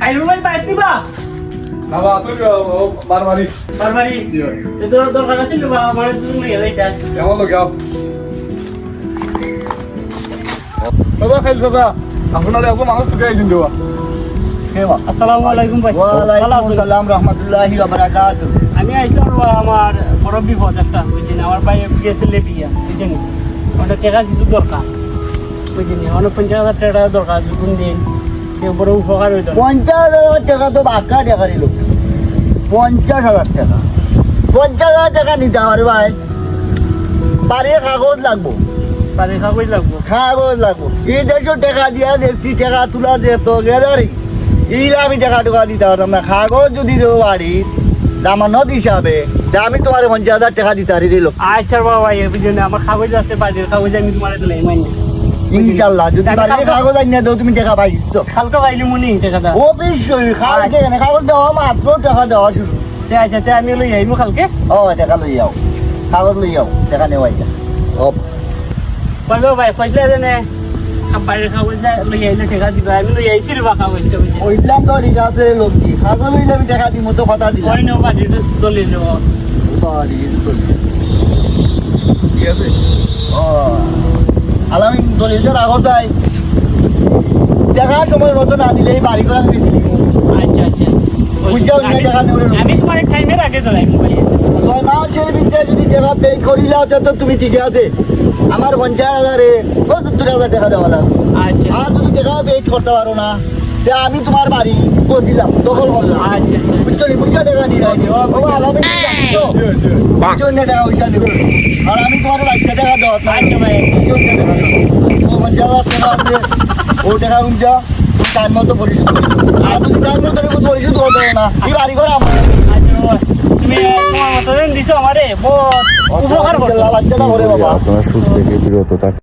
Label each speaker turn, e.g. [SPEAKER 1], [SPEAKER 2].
[SPEAKER 1] খাইরুল ভাই বাইক দিবা?
[SPEAKER 2] না আসলে বারবারই।
[SPEAKER 1] বারবারই? তো দরকার আছে তো আমার তুমি নিয়ে যাইতে
[SPEAKER 2] কেমন লোক আপ দাদা খাইল দাদা আপনার একদম মানুষ ঢুকে দেওয়া
[SPEAKER 1] আসসালামু আলাইকুম ভাই।
[SPEAKER 3] ওয়ালাইকুম
[SPEAKER 1] আছেন?
[SPEAKER 3] আসসালাম ওয়া বারাকাতুহু
[SPEAKER 1] আমি আইছিলাম আমার বড় বিপদ একটা বুঝছেন? আমার ভাই গেছিল বিয়া বুঝছেন? ওটা টাকা কিছু দরকার বুঝছেন? অনেক পঞ্চাশ হাজার টাকা দরকার দিন
[SPEAKER 3] পঞ্চাশ হাজার টাকা তো বাক্কা টাকা দিল। পঞ্চাশ হাজার টাকা। পঞ্চাশ হাজার টাকা নিতে আমার ভাই। বাড়ির কাগজ লাগবো।
[SPEAKER 1] খাবই লাগবো?
[SPEAKER 3] কাগজ লাগবো। এই টাকা দিয়া দেখছি টাকা তোলা যেত গেদারি এইলা আমি টাকা টাকা দিতে পারতাম না। কাগজ যদি দেবো বাড়ি দামানত হিসাবে আমি তোমার পঞ্চাশ হাজার টাকা দিতে পারি দিল।
[SPEAKER 1] আচ্ছা বাবা আমার কাগজ আছে বাড়ির কাগজ আমি তোমার মাইনে
[SPEAKER 3] ইনশাল্লাহ যদি বাড়ির
[SPEAKER 1] কাগজ-
[SPEAKER 3] আনিয়ে দেবো তুমি টাকা পাইছ।
[SPEAKER 1] কালকে পাইলি মনি টাকাটা
[SPEAKER 3] অবশ্যই কাগজ এখানে কাগজ দেওয়া মাত্র টাকা দেওয়া শুরু।
[SPEAKER 1] তে আচ্ছা তে আমি লই আইমু কালকে।
[SPEAKER 3] ও টাকা লই যাও কাগজ লই যাও টাকা নেওয়াই যা ও।
[SPEAKER 1] বলব ভাই পয়সা দেনে বাড়ির কাগজ লই আইলে টাকা দিবা। আমি লই আইছি রে বা কাগজটা বুঝছেন
[SPEAKER 3] ও তো ঠিক আছে লোক কি? কাগজ লইলে আমি টাকা দিই মতো কথা দিলাম।
[SPEAKER 1] ওই নো বাড়ির দলিল দেব।
[SPEAKER 3] বাড়ি।
[SPEAKER 2] ঠিক আছে?
[SPEAKER 3] ও। আলামি দলিলটা কাগজ দেয় দেখার সময় মতো না দিলে এই বাড়ি করার বেশি
[SPEAKER 1] আচ্ছা আচ্ছা। আমি-। তোমার টাইমের আগে দলাই ভাই
[SPEAKER 3] ছয় মাসের ভিতরে যদি টাকা পে করি যাও তা তুমি ঠিক আছে। আমার পঞ্চাশ হাজারে পঁচাত্তর হাজার টাকা দেওয়া লাগবে।
[SPEAKER 1] আচ্ছা।
[SPEAKER 3] আর যদি টাকা পেড করতে পারো না তা আমি তোমার বাড়ি বসিলাম দখল করলাম।
[SPEAKER 1] আচ্ছা আচ্ছা।
[SPEAKER 3] বুঝছ টাকা রাখি আর আমি তোমার বাচ্চা টাকা দেওয়া
[SPEAKER 1] আচ্ছা ভাই।
[SPEAKER 3] বুঝছ না টাকা ও টাকা আছে ও টাকা উঠা টাইম মতো পরিশোধ আর যদি টাইম মতো পরিশোধ করতে না। এই বাড়ি করে আমার।
[SPEAKER 1] আচ্ছা তুমি তোমার উপকার করছ।
[SPEAKER 3] বাচ্চাটা করে বাবা।
[SPEAKER 4] আপনারা সুদ থেকে বিরত থাকুন